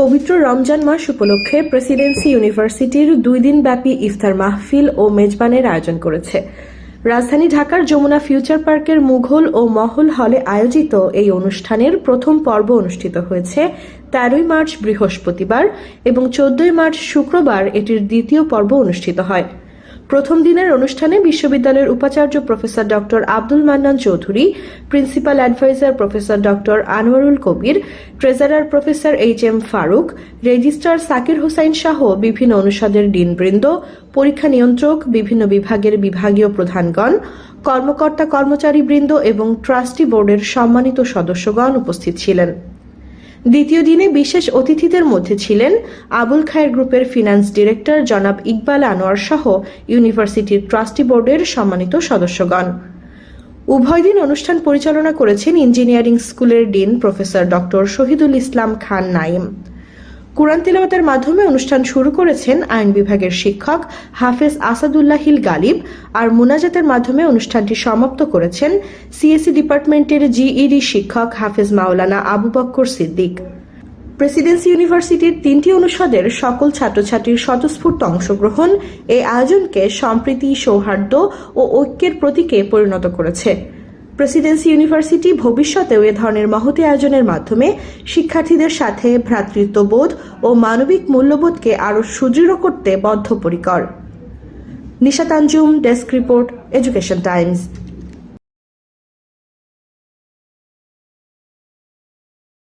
পবিত্র রমজান মাস উপলক্ষে প্রেসিডেন্সি ইউনিভার্সিটির দুই দিনব্যাপী ইফতার মাহফিল ও মেজবানের আয়োজন করেছে। রাজধানী ঢাকার যমুনা ফিউচার পার্কের মুঘল ও মহল হলে আয়োজিত এই অনুষ্ঠানের প্রথম পর্ব অনুষ্ঠিত হয়েছে তেরোই মার্চ বৃহস্পতিবার এবং চোদ্দই মার্চ শুক্রবার এটির দ্বিতীয় পর্ব অনুষ্ঠিত হয়। প্রথম দিনের অনুষ্ঠানে বিশ্ববিদ্যালয়ের উপাচার্য professor doctor Abdul Mannan Chowdhury, principal adviser professor doctor Anwarul Kabir, treasurer professor H M Faruk, registrar Sakir Hossain সহ বিভিন্ন অনুষদের ডিনবৃন্দ, পরীক্ষা নিয়ন্ত্রক, বিভিন্ন বিভাগের বিভাগীয় প্রধানগণ, কর্মকর্তা কর্মচারীবৃন্দ এবং ট্রাস্টি বোর্ডের সম্মানিত সদস্যগণ উপস্থিত ছিলেন। দ্বিতীয় দিনে বিশেষ অতিথিদের মধ্যে ছিলেন আবুল খায়ের গ্রুপের ফিনান্স ডিরেক্টর জনাব ইকবাল আনোয়ার সহ ইউনিভার্সিটির ট্রাস্টি বোর্ডের সম্মানিত সদস্যগণ। উভয় দিন অনুষ্ঠান পরিচালনা করেছেন ইঞ্জিনিয়ারিং স্কুলের dean professor doctor Shahidul Islam Khan Naim Quran তিলাওয়াতের মাধ্যমে অনুষ্ঠান শুরু করেছেন আইন বিভাগের শিক্ষক হাফেজ আসাদুল্লাহিল গালিব আর মুনাজাতের মাধ্যমে অনুষ্ঠানটি সমাপ্ত করেছেন সিএসসি ডিপার্টমেন্টের জিইডি শিক্ষক হাফেজ মাওলানা আবু বক্কর সিদ্দিক। প্রেসিডেন্সি ইউনিভার্সিটির তিনটি অনুষদের সকল ছাত্রছাত্রীর স্বতঃস্ফূর্ত অংশগ্রহণ এই আয়োজনকে সম্প্রীতি, সৌহার্দ্য ও ঐক্যের প্রতীকে পরিণত করেছে। প্রেসিডেন্সি ইউনিভার্সিটি ভবিষ্যতেও এ ধরনের মহতি আয়োজনের মাধ্যমে শিক্ষার্থীদের সাথে ভ্রাতৃত্ববোধ ও মানবিক মূল্যবোধকে আরও সুদৃঢ় করতে বদ্ধপরিকর। Nisha Tanjum desk report, Education Times.